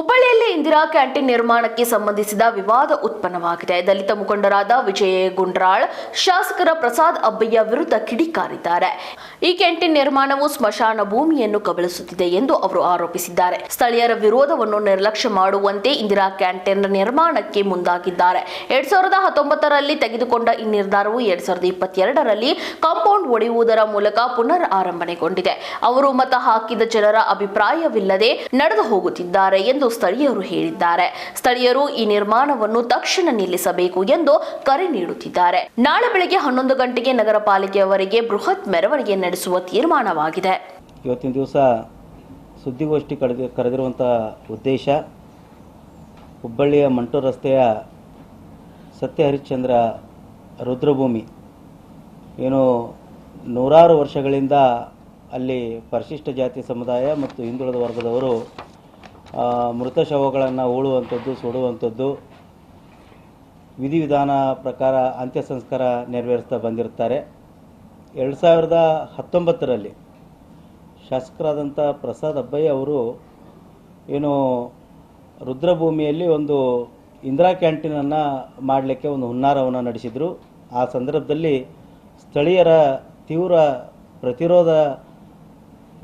ಹುಬ್ಬಳ್ಳಿಯಲ್ಲಿ ಇಂದಿರಾ ಕ್ಯಾಂಟೀನ್ ನಿರ್ಮಾಣಕ್ಕೆ ಸಂಬಂಧಿಸಿದ ವಿವಾದ ಉತ್ಪನ್ನವಾಗಿದೆ. ದಲಿತ ಮುಖಂಡರಾದ ವಿಜಯ ಗುಂಡ್ರಾಳ್, ಶಾಸಕರ ಪ್ರಸಾದ್ ಅಬ್ಬಯ್ಯ ವಿರುದ್ಧ ಕಿಡಿಕಾರಿದ್ದಾರೆ. ಈ ಕ್ಯಾಂಟೀನ್ ನಿರ್ಮಾಣವು ಸ್ಮಶಾನ ಭೂಮಿಯನ್ನು ಕಬಳಿಸುತ್ತಿದೆ ಎಂದು ಅವರು ಆರೋಪಿಸಿದ್ದಾರೆ. ಸ್ಥಳೀಯರ ವಿರೋಧವನ್ನು ನಿರ್ಲಕ್ಷ್ಯ ಮಾಡುವಂತೆ ಇಂದಿರಾ ಕ್ಯಾಂಟೀನ್ ನಿರ್ಮಾಣಕ್ಕೆ ಮುಂದಾಗಿದ್ದಾರೆ. ಎರಡ್ ಸಾವಿರದ ಹತ್ತೊಂಬತ್ತರಲ್ಲಿ ತೆಗೆದುಕೊಂಡ ಈ ನಿರ್ಧಾರವು ಎರಡ್ ಸಾವಿರದ ಇಪ್ಪತ್ತೆರಡರಲ್ಲಿ ಕಾಂಪೌಂಡ್ ಒಡೆಯುವುದರ ಮೂಲಕ ಪುನರ್ ಆರಂಭನೆಗೊಂಡಿದೆ ಅವರು ಮತ ಹಾಕಿದ ಜನರ ಅಭಿಪ್ರಾಯವಿಲ್ಲದೆ ನಡೆದು ಹೋಗುತ್ತಿದ್ದಾರೆ ಎಂದು ಸ್ಥಳೀಯರು ಹೇಳಿದ್ದಾರೆ. ಸ್ಥಳೀಯರು ಈ ನಿರ್ಮಾಣವನ್ನು ತಕ್ಷಣ ನಿಲ್ಲಿಸಬೇಕು ಎಂದು ಕರೆ ನೀಡುತ್ತಿದ್ದಾರೆ. ನಾಳೆ ಬೆಳಗ್ಗೆ ಹನ್ನೊಂದು ಗಂಟೆಗೆ ನಗರ ಪಾಲಿಕೆಯವರೆಗೆ ಬೃಹತ್ ಮೆರವಣಿಗೆ ನಡೆಸುವ ತೀರ್ಮಾನವಾಗಿದೆ. ಇವತ್ತಿನ ದಿವಸ ಸುದ್ದಿಗೋಷ್ಠಿ ಕರೆದಿ ಕರೆದಿರುವಂಥ ಉದ್ದೇಶ ಹುಬ್ಬಳ್ಳಿಯ ಮಂಟು ರಸ್ತೆಯ ಸತ್ಯ ಹರಿಶ್ಚಂದ್ರ ರುದ್ರಭೂಮಿ. ಏನು ನೂರಾರು ವರ್ಷಗಳಿಂದ ಅಲ್ಲಿ ಪರಿಶಿಷ್ಟ ಜಾತಿ ಸಮುದಾಯ ಮತ್ತು ಹಿಂದುಳಿದ ವರ್ಗದವರು ಮೃತ ಶವಗಳನ್ನು ಹೂಳುವಂಥದ್ದು, ಸುಡುವಂಥದ್ದು, ವಿಧಿವಿಧಾನ ಪ್ರಕಾರ ಅಂತ್ಯ ಸಂಸ್ಕಾರ ನೆರವೇರಿಸ್ತಾ ಬಂದಿರ್ತಾರೆ ಎರಡು ಸಾವಿರದ ಹತ್ತೊಂಬತ್ತರಲ್ಲಿ ಶಾಸಕರಾದಂಥ ಪ್ರಸಾದ್ ಅಬ್ಬಯ್ಯ ಅವರು ಏನು ರುದ್ರಭೂಮಿಯಲ್ಲಿ ಒಂದು ಇಂದಿರಾ ಕ್ಯಾಂಟೀನನ್ನು ಮಾಡಲಿಕ್ಕೆ ಒಂದು ಹುನ್ನಾರವನ್ನು ನಡೆಸಿದರು. ಆ ಸಂದರ್ಭದಲ್ಲಿ ಸ್ಥಳೀಯರ ತೀವ್ರ ಪ್ರತಿರೋಧ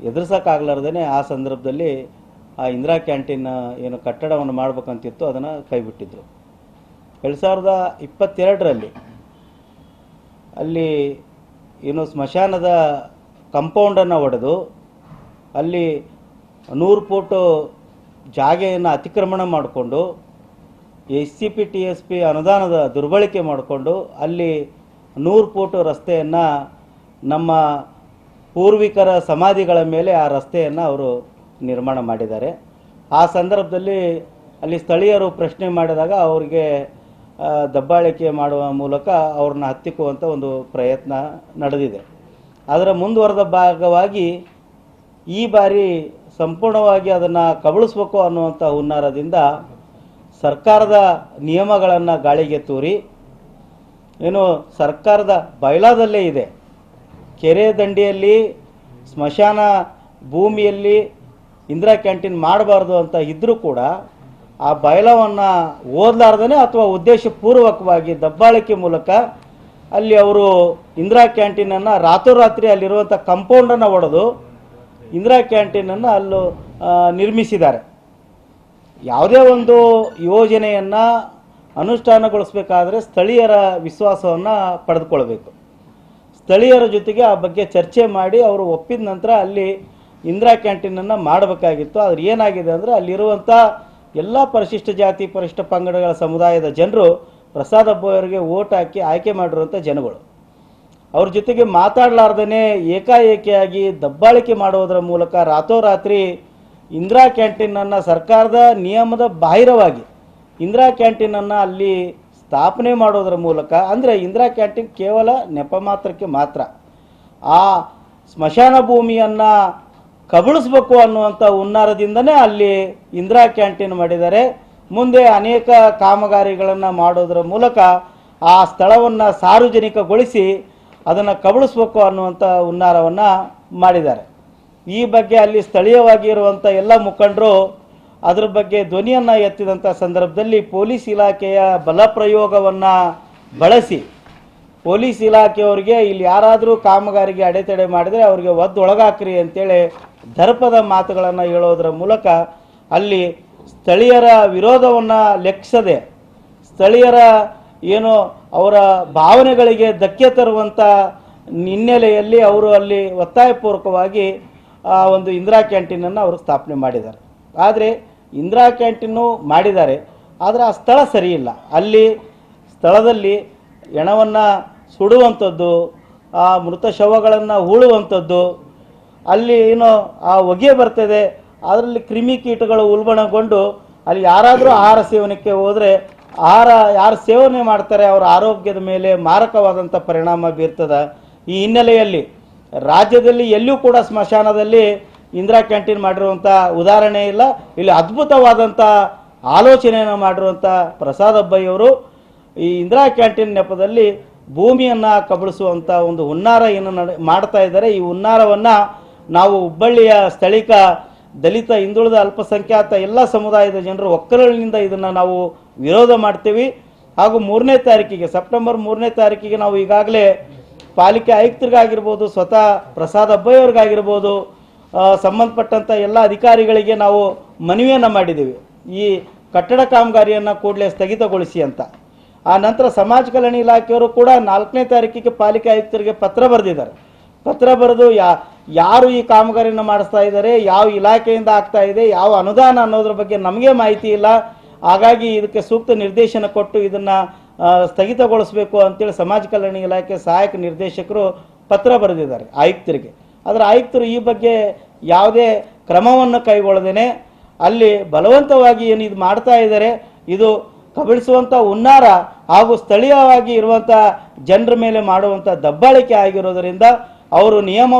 ಎದುರಿಸೋಕ್ಕಾಗಲಾರ್ದೇ ಆ ಸಂದರ್ಭದಲ್ಲಿ ಆ ಇಂದಿರಾ ಕ್ಯಾಂಟೀನ್ ಏನು ಕಟ್ಟಡವನ್ನು ಮಾಡಬೇಕಂತಿತ್ತು, ಅದನ್ನು ಕೈಬಿಟ್ಟಿದ್ರು. ಎರಡು ಸಾವಿರದ ಇಪ್ಪತ್ತೆರಡರಲ್ಲಿ ಅಲ್ಲಿ ಏನು ಸ್ಮಶಾನದ ಕಂಪೌಂಡನ್ನು ಒಡೆದು ಅಲ್ಲಿ ನೂರು ಫೂಟು ಜಾಗೆಯನ್ನು ಅತಿಕ್ರಮಣ ಮಾಡಿಕೊಂಡು S C P T S P ಅನುದಾನದ ದುರ್ಬಳಕೆ ಮಾಡಿಕೊಂಡು, ಅಲ್ಲಿ ನೂರು ಫೂಟು ರಸ್ತೆಯನ್ನು ನಮ್ಮ ಪೂರ್ವಿಕರ ಸಮಾಧಿಗಳ ಮೇಲೆ ಆ ರಸ್ತೆಯನ್ನು ಅವರು ನಿರ್ಮಾಣ ಮಾಡಿದ್ದಾರೆ. ಆ ಸಂದರ್ಭದಲ್ಲಿ ಅಲ್ಲಿ ಸ್ಥಳೀಯರು ಪ್ರಶ್ನೆ ಮಾಡಿದಾಗ ಅವರಿಗೆ ದಬ್ಬಾಳಿಕೆ ಮಾಡುವ ಮೂಲಕ ಅವ್ರನ್ನ ಹತ್ತಿಕ್ಕುವಂಥ ಒಂದು ಪ್ರಯತ್ನ ನಡೆದಿದೆ. ಅದರ ಮುಂದುವರೆದ ಭಾಗವಾಗಿ ಈ ಬಾರಿ ಸಂಪೂರ್ಣವಾಗಿ ಅದನ್ನು ಕಬಳಿಸ್ಬೇಕು ಅನ್ನುವಂಥ ಹುನ್ನಾರದಿಂದ ಸರ್ಕಾರದ ನಿಯಮಗಳನ್ನು ಗಾಳಿಗೆ ತೂರಿ, ಏನು ಸರ್ಕಾರದ ಬಯಲಾದಲ್ಲೇ ಇದೆ. ಕೆರೆ ದಂಡೆಯಲ್ಲಿ, ಸ್ಮಶಾನ ಭೂಮಿಯಲ್ಲಿ ಇಂದಿರಾ ಕ್ಯಾಂಟೀನ್ ಮಾಡಬಾರ್ದು ಅಂತ ಇದ್ದರೂ ಕೂಡ ಆ ಬಯಲವನ್ನು ಓದಲಾರ್ದೇ ಅಥವಾ ಉದ್ದೇಶಪೂರ್ವಕವಾಗಿ ದಬ್ಬಾಳಿಕೆ ಮೂಲಕ ಅಲ್ಲಿ ಅವರು ಇಂದಿರಾ ಕ್ಯಾಂಟೀನನ್ನು ರಾತ್ರೋರಾತ್ರಿ ಅಲ್ಲಿರುವಂಥ ಕಂಪೌಂಡನ್ನು ಒಡೆದು ಇಂದಿರಾ ಕ್ಯಾಂಟೀನನ್ನು ಅಲ್ಲೂ ನಿರ್ಮಿಸಿದ್ದಾರೆ. ಯಾವುದೇ ಒಂದು ಯೋಜನೆಯನ್ನು ಅನುಷ್ಠಾನಗೊಳಿಸಬೇಕಾದ್ರೆ ಸ್ಥಳೀಯರ ವಿಶ್ವಾಸವನ್ನು ಪಡೆದುಕೊಳ್ಬೇಕು. ಸ್ಥಳೀಯರ ಜೊತೆಗೆ ಆ ಬಗ್ಗೆ ಚರ್ಚೆ ಮಾಡಿ ಅವರು ಒಪ್ಪಿದ ನಂತರ ಅಲ್ಲಿ ಇಂದಿರಾ ಕ್ಯಾಂಟೀನನ್ನು ಮಾಡಬೇಕಾಗಿತ್ತು. ಆದ್ರೆ ಏನಾಗಿದೆ ಅಂದರೆ ಅಲ್ಲಿರುವಂಥ ಎಲ್ಲ ಪರಿಶಿಷ್ಟ ಜಾತಿ, ಪರಿಶಿಷ್ಟ ಪಂಗಡಗಳ ಸಮುದಾಯದ ಜನರು ಪ್ರಸಾದ್ ಅವರಿಗೆ ಓಟ್ ಹಾಕಿ ಆಯ್ಕೆ ಮಾಡಿರುವಂಥ ಜನಗಳು. ಅವ್ರ ಜೊತೆಗೆ ಮಾತಾಡಲಾರ್ದೇ ಏಕಾಏಕಿಯಾಗಿ ದಬ್ಬಾಳಿಕೆ ಮಾಡುವುದರ ಮೂಲಕ ರಾತ್ರೋರಾತ್ರಿ ಇಂದಿರಾ ಕ್ಯಾಂಟೀನನ್ನು ಸರ್ಕಾರದ ನಿಯಮದ ಬಾಹಿರವಾಗಿ ಇಂದಿರಾ ಕ್ಯಾಂಟೀನನ್ನು ಅಲ್ಲಿ ಸ್ಥಾಪನೆ ಮಾಡೋದರ ಮೂಲಕ, ಅಂದರೆ ಇಂದಿರಾ ಕ್ಯಾಂಟೀನ್ ಕೇವಲ ನೆಪ ಮಾತ್ರಕ್ಕೆ ಮಾತ್ರ, ಆ ಸ್ಮಶಾನ ಭೂಮಿಯನ್ನು ಕಬಳಿಸ್ಬೇಕು ಅನ್ನುವಂಥ ಹುನ್ನಾರದಿಂದನೇ ಅಲ್ಲಿ ಇಂದಿರಾ ಕ್ಯಾಂಟೀನ್ ಮಾಡಿದ್ದಾರೆ. ಮುಂದೆ ಅನೇಕ ಕಾಮಗಾರಿಗಳನ್ನು ಮಾಡೋದರ ಮೂಲಕ ಆ ಸ್ಥಳವನ್ನು ಸಾರ್ವಜನಿಕಗೊಳಿಸಿ ಅದನ್ನು ಕಬಳಿಸ್ಬೇಕು ಅನ್ನುವಂಥ ಹುನ್ನಾರವನ್ನು ಮಾಡಿದ್ದಾರೆ. ಈ ಬಗ್ಗೆ ಅಲ್ಲಿ ಸ್ಥಳೀಯವಾಗಿ ಇರುವಂಥ ಎಲ್ಲ ಮುಖಂಡರು ಅದರ ಬಗ್ಗೆ ಧ್ವನಿಯನ್ನು ಎತ್ತಿದಂಥ ಸಂದರ್ಭದಲ್ಲಿ ಪೊಲೀಸ್ ಇಲಾಖೆಯ ಬಲಪ್ರಯೋಗವನ್ನು ಬಳಸಿ ಪೊಲೀಸ್ ಇಲಾಖೆಯವರಿಗೆ ಇಲ್ಲಿ ಯಾರಾದರೂ ಕಾಮಗಾರಿಗೆ ಅಡೆತಡೆ ಮಾಡಿದರೆ ಅವರಿಗೆ ಒದ್ದು ಒಳಗಾಕ್ರಿ ಅಂತೇಳಿ ದರ್ಪದ ಮಾತುಗಳನ್ನು ಹೇಳೋದ್ರ ಮೂಲಕ ಅಲ್ಲಿ ಸ್ಥಳೀಯರ ವಿರೋಧವನ್ನು ಲೆಕ್ಕಿಸದೆ ಸ್ಥಳೀಯರ ಏನು ಅವರ ಭಾವನೆಗಳಿಗೆ ಧಕ್ಕೆ ತರುವಂಥ ಹಿನ್ನೆಲೆಯಲ್ಲಿ ಅವರು ಅಲ್ಲಿ ಒತ್ತಾಯಪೂರ್ವಕವಾಗಿ, ಆ, ಒಂದು ಇಂದಿರಾ ಕ್ಯಾಂಟೀನನ್ನು ಅವರು ಸ್ಥಾಪನೆ ಮಾಡಿದ್ದಾರೆ. ಆದರೆ ಇಂದಿರಾ ಕ್ಯಾಂಟೀನು ಮಾಡಿದ್ದಾರೆ. ಆದರೆ ಆ ಸ್ಥಳ ಸರಿಯಿಲ್ಲ. ಅಲ್ಲಿ ಸ್ಥಳದಲ್ಲಿ ಹೆಣವನ್ನು ಸುಡುವಂಥದ್ದು, ಆ ಮೃತ ಶವಗಳನ್ನು ಹೂಳುವಂಥದ್ದು, ಅಲ್ಲಿ ಏನೋ ಆ ಹೊಗೆ ಬರ್ತದೆ, ಅದರಲ್ಲಿ ಕ್ರಿಮಿಕೀಟಗಳು ಉಲ್ಬಣಗೊಂಡು ಅಲ್ಲಿ ಯಾರಾದರೂ ಆಹಾರ ಸೇವನೆಗೆ ಹೋದರೆ ಆಹಾರ ಯಾರು ಸೇವನೆ ಮಾಡ್ತಾರೆ ಅವರ ಆರೋಗ್ಯದ ಮೇಲೆ ಮಾರಕವಾದಂಥ ಪರಿಣಾಮ ಬೀರ್ತದೆ. ಈ ಹಿನ್ನೆಲೆಯಲ್ಲಿ ರಾಜ್ಯದಲ್ಲಿ ಎಲ್ಲೂ ಕೂಡ ಸ್ಮಶಾನದಲ್ಲಿ ಇಂದಿರಾ ಕ್ಯಾಂಟೀನ್ ಮಾಡಿರುವಂಥ ಉದಾಹರಣೆ ಇಲ್ಲ. ಇಲ್ಲಿ ಅದ್ಭುತವಾದಂಥ ಆಲೋಚನೆಯನ್ನು ಮಾಡಿರುವಂಥ ಪ್ರಸಾದ್ ಅಬ್ಬಯ್ಯವರು ಈ ಇಂದಿರಾ ಕ್ಯಾಂಟೀನ್ ನೆಪದಲ್ಲಿ ಭೂಮಿಯನ್ನು ಕಬಳಿಸುವಂಥ ಒಂದು ಹುನ್ನಾರ ಏನು ನಡೆ ಮಾಡ್ತಾ ಇದ್ದಾರೆ. ಈ ಹುನ್ನಾರವನ್ನು ನಾವು ಹುಬ್ಬಳ್ಳಿಯ ಸ್ಥಳೀಕ ದಲಿತ, ಹಿಂದುಳಿದ, ಅಲ್ಪಸಂಖ್ಯಾತ ಎಲ್ಲ ಸಮುದಾಯದ ಜನರು ಒಕ್ಕಲಿನಿಂದ ಇದನ್ನು ನಾವು ವಿರೋಧ ಮಾಡ್ತೀವಿ. ಹಾಗೂ ಮೂರನೇ ತಾರೀಕಿಗೆ, ಸೆಪ್ಟೆಂಬರ್ ಮೂರನೇ ತಾರೀಕಿಗೆ ನಾವು ಈಗಾಗಲೇ ಪಾಲಿಕೆ ಆಯುಕ್ತರಿಗಾಗಿರ್ಬೋದು, ಸ್ವತಃ ಪ್ರಸಾದ್ ಅಬ್ಬಯ್ಯವ್ರಿಗಾಗಿರ್ಬೋದು ಸಂಬಂಧಪಟ್ಟಂಥ ಎಲ್ಲ ಅಧಿಕಾರಿಗಳಿಗೆ ನಾವು ಮನವಿಯನ್ನು ಮಾಡಿದ್ದೀವಿ. ಈ ಕಟ್ಟಡ ಕಾಮಗಾರಿಯನ್ನು ಕೂಡಲೇ ಸ್ಥಗಿತಗೊಳಿಸಿ ಅಂತ. ಆ ನಂತರ ಸಮಾಜ ಕಲ್ಯಾಣ ಇಲಾಖೆಯವರು ಕೂಡ ನಾಲ್ಕನೇ ತಾರೀಕಿಗೆ ಪಾಲಿಕೆ ಆಯುಕ್ತರಿಗೆ ಪತ್ರ ಬರೆದಿದ್ದಾರೆ. ಪತ್ರ ಬರೆದು ಯಾ, ಯಾರು ಈ ಕಾಮಗಾರಿಯನ್ನು ಮಾಡಿಸ್ತಾ ಇದ್ದಾರೆ, ಯಾವ ಇಲಾಖೆಯಿಂದ ಆಗ್ತಾ ಇದೆ, ಯಾವ ಅನುದಾನ ಅನ್ನೋದ್ರ ಬಗ್ಗೆ ನಮಗೆ ಮಾಹಿತಿ ಇಲ್ಲ. ಹಾಗಾಗಿ ಇದಕ್ಕೆ ಸೂಕ್ತ ನಿರ್ದೇಶನ ಕೊಟ್ಟು ಇದನ್ನು ಸ್ಥಗಿತಗೊಳಿಸಬೇಕು ಅಂತೇಳಿ ಸಮಾಜ ಕಲ್ಯಾಣ ಇಲಾಖೆ ಸಹಾಯಕ ನಿರ್ದೇಶಕರು ಪತ್ರ ಬರೆದಿದ್ದಾರೆ ಆಯುಕ್ತರಿಗೆ. ಆದರೆ ಆಯುಕ್ತರು ಈ ಬಗ್ಗೆ ಯಾವುದೇ ಕ್ರಮವನ್ನು ಕೈಗೊಳ್ಳದೇನೆ. ಅಲ್ಲಿ ಬಲವಂತವಾಗಿ ಏನು ಇದು ಮಾಡ್ತಾ ಇದ್ದಾರೆ, ಇದು ಕಬಳಿಸುವಂಥ ಹುನ್ನಾರ ಹಾಗೂ ಸ್ಥಳೀಯವಾಗಿ ಇರುವಂಥ ಜನರ ಮೇಲೆ ಮಾಡುವಂಥ ದಬ್ಬಾಳಿಕೆ ಆಗಿರೋದರಿಂದ ಅವರು ನಿಯಮ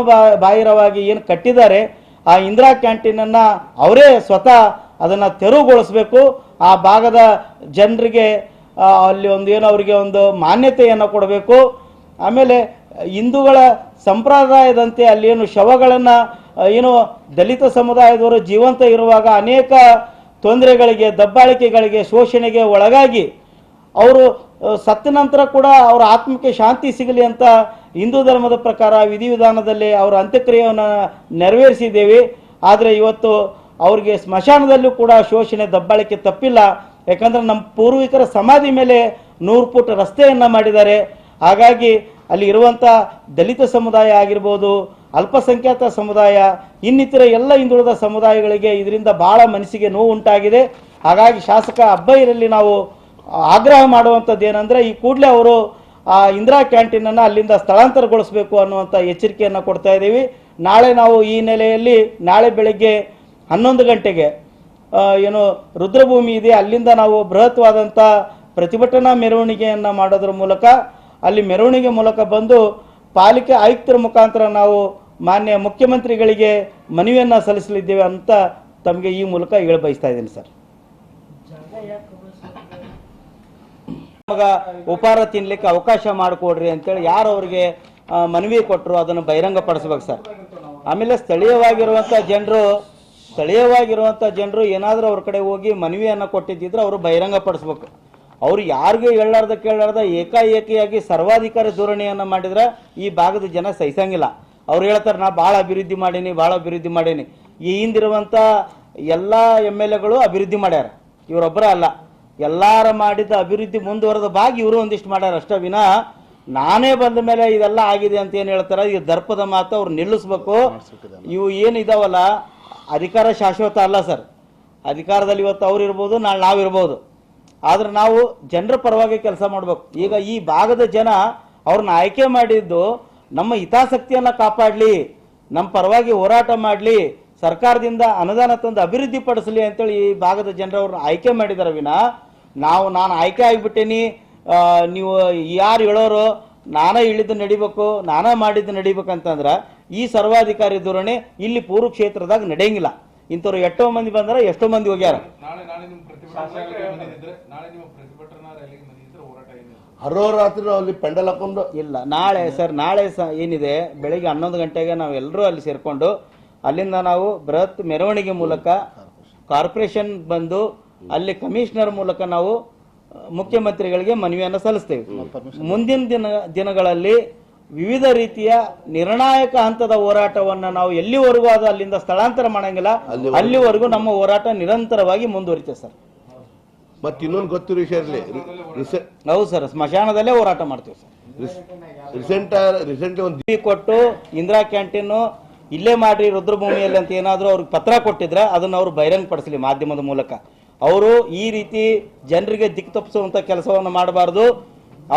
ಬಾಹಿರವಾಗಿ ಏನು ಕಟ್ಟಿದ್ದಾರೆ, ಆ ಇಂದಿರಾ ಕ್ಯಾಂಟೀನನ್ನು ಅವರೇ ಸ್ವತಃ ಅದನ್ನು ತೆರವುಗೊಳಿಸಬೇಕು. ಆ ಭಾಗದ ಜನರಿಗೆ ಅಲ್ಲಿ ಒಂದು ಏನು ಅವರಿಗೆ ಒಂದು ಮಾನ್ಯತೆಯನ್ನು ಕೊಡಬೇಕು. ಆಮೇಲೆ ಹಿಂದೂಗಳ ಸಂಪ್ರದಾಯದಂತೆ ಅಲ್ಲಿ ಏನು ಶವಗಳನ್ನು ಏನು ದಲಿತ ಸಮುದಾಯದವರು ಜೀವಂತ ಇರುವಾಗ ಅನೇಕ ತೊಂದರೆಗಳಿಗೆ, ದಬ್ಬಾಳಿಕೆಗಳಿಗೆ ಶೋಷಣೆಗೆ ಒಳಗಾಗಿ ಅವರು ಸತ್ತ ನಂತರ ಕೂಡ ಅವರ ಆತ್ಮಕ್ಕೆ ಶಾಂತಿ ಸಿಗಲಿ ಅಂತ ಹಿಂದೂ ಧರ್ಮದ ಪ್ರಕಾರ ವಿಧಿವಿಧಾನದಲ್ಲಿ ಅವರ ಅಂತ್ಯಕ್ರಿಯೆಯನ್ನು ನೆರವೇರಿಸಿದ್ದೇವೆ. ಆದರೆ ಇವತ್ತು ಅವರಿಗೆ ಸ್ಮಶಾನದಲ್ಲೂ ಕೂಡ ಶೋಷಣೆ, ದಬ್ಬಾಳಿಕೆ ತಪ್ಪಿಲ್ಲ. ಯಾಕಂದರೆ ನಮ್ಮ ಪೂರ್ವಿಕರ ಸಮಾಧಿ ಮೇಲೆ ನೂರು ಫುಟ್ ರಸ್ತೆಯನ್ನು ಮಾಡಿದ್ದಾರೆ. ಹಾಗಾಗಿ ಅಲ್ಲಿ ಇರುವಂಥ ದಲಿತ ಸಮುದಾಯ ಆಗಿರ್ಬೋದು ಅಲ್ಪಸಂಖ್ಯಾತ ಸಮುದಾಯ, ಇನ್ನಿತರ ಎಲ್ಲ ಹಿಂದುಳಿದ ಸಮುದಾಯಗಳಿಗೆ ಇದರಿಂದ ಬಹಳ ಮನಸ್ಸಿಗೆ ನೋವು ಉಂಟಾಗಿದೆ. ಹಾಗಾಗಿ ಶಾಸಕ ಅಬ್ಬಯ್ಯರಲ್ಲಿ ನಾವು ಆಗ್ರಹ ಮಾಡುವಂಥದ್ದು ಏನಂದರೆ, ಈ ಕೂಡಲೇ ಅವರು ಆ ಇಂದಿರಾ ಕ್ಯಾಂಟೀನನ್ನು ಅಲ್ಲಿಂದ ಸ್ಥಳಾಂತರಗೊಳಿಸಬೇಕು ಅನ್ನುವಂಥ ಎಚ್ಚರಿಕೆಯನ್ನು ಕೊಡ್ತಾ ಇದ್ದೀವಿ. ನಾಳೆ ನಾವು ಈ ನೆಲೆಯಲ್ಲಿ, ನಾಳೆ ಬೆಳಗ್ಗೆ ಹನ್ನೊಂದು ಗಂಟೆಗೆ ಏನು ರುದ್ರಭೂಮಿ ಇದೆ, ಅಲ್ಲಿಂದ ನಾವು ಬೃಹತ್ವಾದಂಥ ಪ್ರತಿಭಟನಾ ಮೆರವಣಿಗೆಯನ್ನು ಮಾಡೋದ್ರ ಮೂಲಕ, ಅಲ್ಲಿ ಮೆರವಣಿಗೆ ಮೂಲಕ ಬಂದು ಪಾಲಿಕೆ ಆಯುಕ್ತರ ಮುಖಾಂತರ ನಾವು ಮಾನ್ಯ ಮುಖ್ಯಮಂತ್ರಿಗಳಿಗೆ ಮನವಿಯನ್ನು ಸಲ್ಲಿಸಲಿದ್ದೇವೆ ಅಂತ ತಮಗೆ ಈ ಮೂಲಕ ಹೇಳ ಬಯಸ್ತಾ ಇದ್ದೀನಿ ಸರ್. ನಮಗ ಉಪಹಾರ ತಿನ್ಲಿಕ್ಕೆ ಅವಕಾಶ ಮಾಡಿಕೊಡ್ರಿ ಅಂತೇಳಿ ಯಾರು ಅವರಿಗೆ ಮನವಿ ಕೊಟ್ಟರು ಅದನ್ನು ಬಹಿರಂಗಪಡಿಸ್ಬೇಕು ಸರ್. ಆಮೇಲೆ ಸ್ಥಳೀಯವಾಗಿರುವಂಥ ಜನರು ಸ್ಥಳೀಯವಾಗಿರುವಂಥ ಜನರು ಏನಾದರೂ ಅವ್ರ ಕಡೆ ಹೋಗಿ ಮನವಿಯನ್ನು ಕೊಟ್ಟಿದ್ದಿದ್ರೆ ಅವರು ಬಹಿರಂಗಪಡಿಸ್ಬೇಕು. ಅವ್ರು ಯಾರಿಗೂ ಹೇಳಾರ್ದ ಕೇಳಾರ್ದ ಏಕಾಏಕಿಯಾಗಿ ಸರ್ವಾಧಿಕಾರಿ ಧೋರಣೆಯನ್ನು ಮಾಡಿದ್ರೆ ಈ ಭಾಗದ ಜನ ಸಹಿಸಂಗಿಲ್ಲ. ಅವ್ರು ಹೇಳ್ತಾರೆ ನಾ ಭಾಳ ಅಭಿವೃದ್ಧಿ ಮಾಡೀನಿ ಭಾಳ ಅಭಿವೃದ್ಧಿ ಮಾಡೀನಿ. ಈ ಹಿಂದಿರುವಂಥ ಎಲ್ಲ ಎಂ ಎಲ್ ಎಗಳು ಅಭಿವೃದ್ಧಿ ಮಾಡ್ಯಾರ. ಇವರೊಬ್ಬರ ಅಲ್ಲ. ಎಲ್ಲಾರ ಮಾಡಿದ ಅಭಿವೃದ್ಧಿ ಮುಂದುವರೆದ ಭಾಗ ಇವರು ಒಂದಿಷ್ಟು ಮಾಡ್ಯಾರ. ಅಷ್ಟೇ ವಿನ ನಾನೇ ಬಂದ ಮೇಲೆ ಇದೆಲ್ಲ ಆಗಿದೆ ಅಂತ ಏನು ಹೇಳ್ತಾರೆ? ಈ ದರ್ಪದ ಮಾತು ಅವ್ರು ನಿಲ್ಲಿಸ್ಬೇಕು. ಇವು ಏನು ಇದಾವಲ್ಲ? ಅಧಿಕಾರ ಶಾಶ್ವತ ಅಲ್ಲ ಸರ್. ಅಧಿಕಾರದಲ್ಲಿ ಇವತ್ತು ಅವ್ರು ಇರ್ಬೋದು ನಾಳೆ ನಾವಿರ್ಬೋದು ಆದ್ರೆ ನಾವು ಜನರ ಪರವಾಗಿ ಕೆಲಸ ಮಾಡಬೇಕು. ಈಗ ಈ ಭಾಗದ ಜನ ಅವ್ರನ್ನ ಆಯ್ಕೆ ಮಾಡಿದ್ದು ನಮ್ಮ ಹಿತಾಸಕ್ತಿಯನ್ನು ಕಾಪಾಡಲಿ ನಮ್ಮ ಪರವಾಗಿ ಹೋರಾಟ ಮಾಡಲಿ, ಸರ್ಕಾರದಿಂದ ಅನುದಾನ ತಂದು ಅಭಿವೃದ್ಧಿ ಪಡಿಸಲಿ ಅಂತೇಳಿ ಈ ಭಾಗದ ಜನರು ಅವ್ರನ್ನ ಆಯ್ಕೆ ಮಾಡಿದಾರೆ ವಿನ. ನಾವು, ನಾನು ಆಯ್ಕೆ ಆಗಿಬಿಟ್ಟೇನಿ. ನೀವು ಯಾರು ಹೇಳೋರು, ನಾನೇ ಇಳಿದು ನಡಿಬೇಕು, ನಾನೇ ಮಾಡಿದ್ದು ನಡಿಬೇಕಂತಂದ್ರೆ ಈ ಸರ್ವಾಧಿಕಾರಿ ಧೋರಣೆ ಇಲ್ಲಿ ಪೂರ್ವ ಕ್ಷೇತ್ರದಾಗ ನಡೆಯಂಗಿಲ್ಲ. ಇಂಥವ್ರು ಎಷ್ಟೋ ಮಂದಿ ಬಂದ್ರೆ, ಎಷ್ಟೋ ಮಂದಿ ಹೋಗ್ಯಾರ. ನಾವು ಅಲ್ಲಿ ಪೆಂಡಲ್ ಹಾಕೊಂಡು ಇಲ್ಲ ನಾಳೆ ಸರ್ ನಾಳೆ ಸ ಏನಿದೆ ಬೆಳಿಗ್ಗೆ ಹನ್ನೊಂದು ಗಂಟೆಗೆ ನಾವು ಎಲ್ಲರೂ ಅಲ್ಲಿ ಸೇರಿಕೊಂಡು ಅಲ್ಲಿಂದ ನಾವು ಬೃಹತ್ ಮೆರವಣಿಗೆ ಮೂಲಕ ಕಾರ್ಪೊರೇಷನ್ ಬಂದು ಅಲ್ಲಿ ಕಮಿಷನರ್ ಮೂಲಕ ನಾವು ಮುಖ್ಯಮಂತ್ರಿಗಳಿಗೆ ಮನವಿಯನ್ನು ಸಲ್ಲಿಸ್ತೇವೆ. ಮುಂದಿನ ದಿನ ದಿನಗಳಲ್ಲಿ ವಿವಿಧ ರೀತಿಯ ನಿರ್ಣಾಯಕ ಹಂತದ ಹೋರಾಟವನ್ನು ನಾವು ಎಲ್ಲಿವರೆಗೂ ಅದು ಅಲ್ಲಿಂದ ಸ್ಥಳಾಂತರ ಮಾಡಂಗಿಲ್ಲ ಅಲ್ಲಿವರೆಗೂ. ನಮ್ಮ ಹೋರಾಟ ನಿರಂತರವಾಗಿ ಮುಂದುವರಿತೇವೆ ಸರ್. ಮತ್ತೆ ಇನ್ನೊಂದು ಗೊತ್ತಿರೋ ವಿಷಯ ಇರಲಿ. ಹೌದು ಸರ್ ಸ್ಮಶಾನದಲ್ಲೇ ಹೋರಾಟ ಮಾಡ್ತೀವಿ ಸರ್. ರೀಸೆಂಟ್ ರೀಸೆಂಟ್ಲಿ ಒಂದು ದಿ ಕೊಟ್ಟು ಇಂದಿರಾ ಕ್ಯಾಂಟೀನು ಇಲ್ಲೇ ಮಾಡ್ರಿ ರುದ್ರಭೂಮಿಯಲ್ಲಿ ಅಂತ ಏನಾದರೂ ಅವ್ರಿಗೆ ಪತ್ರ ಕೊಟ್ಟಿದ್ರೆ ಅದನ್ನು ಅವರು ಬಹಿರಂಗಪಡಿಸಲಿ ಮಾಧ್ಯಮದ ಮೂಲಕ. ಅವರು ಈ ರೀತಿ ಜನರಿಗೆ ದಿಕ್ಕು ತಪ್ಪಿಸುವಂಥ ಕೆಲಸವನ್ನು ಮಾಡಬಾರ್ದು.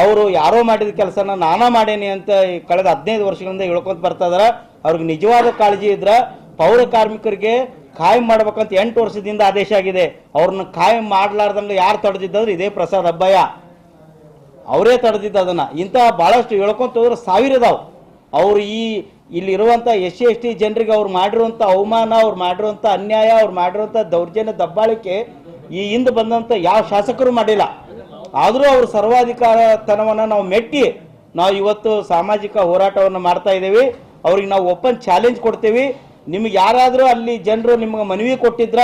ಅವರು ಯಾರೋ ಮಾಡಿದ ಕೆಲಸನ ನಾನಾ ಮಾಡೇನಿ ಅಂತ ಕಳೆದ ಹದಿನೈದು ವರ್ಷಗಳಿಂದ ಹೇಳ್ಕೊಂತ ಬರ್ತಾ ಇದಾರೆ. ಅವ್ರಿಗೆ ನಿಜವಾದ ಕಾಳಜಿ ಇದ್ರೆ ಪೌರ ಕಾರ್ಮಿಕರಿಗೆ ಕಾಯಂ ಮಾಡ್ಬೇಕಂತ ಎಂಟು ವರ್ಷದಿಂದ ಆದೇಶ ಆಗಿದೆ. ಅವ್ರನ್ನ ಕಾಯಂ ಮಾಡ್ಲಾರ್ದಂಗೆ ಯಾರು ತಡೆದಿದ್ದಂದ್ರೆ ಇದೇ ಪ್ರಸಾದ್ ಅಬ್ಬಯ್ಯ. ಅವರೇ ತಡೆದಿದ್ದ ಅದನ್ನ. ಇಂಥ ಬಹಳಷ್ಟು ಹೇಳ್ಕೊಂತ ಹೋದ್ರೆ ಸಾವಿರ ಇದಾವ್ ಅವ್ರು ಈ ಇಲ್ಲಿರುವಂಥ ಎಸ್ ಸಿ ಎಸ್ ಟಿ ಜನರಿಗೆ ಅವ್ರು ಮಾಡಿರುವಂಥ ಅವಮಾನ, ಅವ್ರು ಮಾಡಿರುವಂಥ ಅನ್ಯಾಯ, ಅವ್ರು ಮಾಡಿರುವಂಥ ದೌರ್ಜನ್ಯ, ದಬ್ಬಾಳಿಕೆ ಈ ಹಿಂದೆ ಬಂದಂಥ ಯಾವ ಶಾಸಕರು ಮಾಡಿಲ್ಲ. ಆದರೂ ಅವರು ಸರ್ವಾಧಿಕಾರತನವನ್ನು ನಾವು ಮೆಟ್ಟಿ ನಾವು ಇವತ್ತು ಸಾಮಾಜಿಕ ಹೋರಾಟವನ್ನು ಮಾಡ್ತಾ ಇದ್ದೀವಿ ಅವ್ರಿಗೆ ನಾವು ಓಪನ್ ಚಾಲೆಂಜ್ ಕೊಡ್ತೀವಿ. ನಿಮ್ಗೆ ಯಾರಾದರೂ ಅಲ್ಲಿ ಜನರು ನಿಮ್ಗೆ ಮನವಿ ಕೊಟ್ಟಿದ್ರ,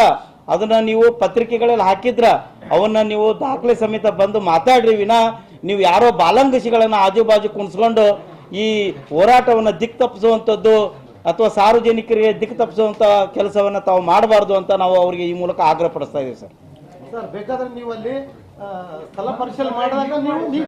ಅದನ್ನ ನೀವು ಪತ್ರಿಕೆಗಳಲ್ಲಿ ಹಾಕಿದ್ರ, ಅವನ್ನ ನೀವು ದಾಖಲೆ ಸಮೇತ ಬಂದು ಮಾತಾಡ್ರಿ ವಿನ, ನೀವು ಯಾರೋ ಬಾಲಂಗಶಿಗಳನ್ನ ಆಜು ಬಾಜು ಕುಣಿಸ್ಕೊಂಡು ಈ ಹೋರಾಟವನ್ನು ದಿಕ್ ತಪ್ಪಿಸುವಂಥದ್ದು ಅಥವಾ ಸಾರ್ವಜನಿಕರಿಗೆ ದಿಕ್ ತಪ್ಪಿಸುವಂಥ ಕೆಲಸವನ್ನು ತಾವು ಮಾಡಬಾರ್ದು ಅಂತ ನಾವು ಅವರಿಗೆ ಈ ಮೂಲಕ ಆಗ್ರಹ ಪಡಿಸ್ತಾ ಇದ್ದೀವಿ ಸರ್. ಬೇಕಾದ್ರೆ ನೀವು ಅಲ್ಲಿ ಸ್ಥಳ ಪರಿಶೀಲನೆ ಮಾಡಿದಾಗ ನೀವು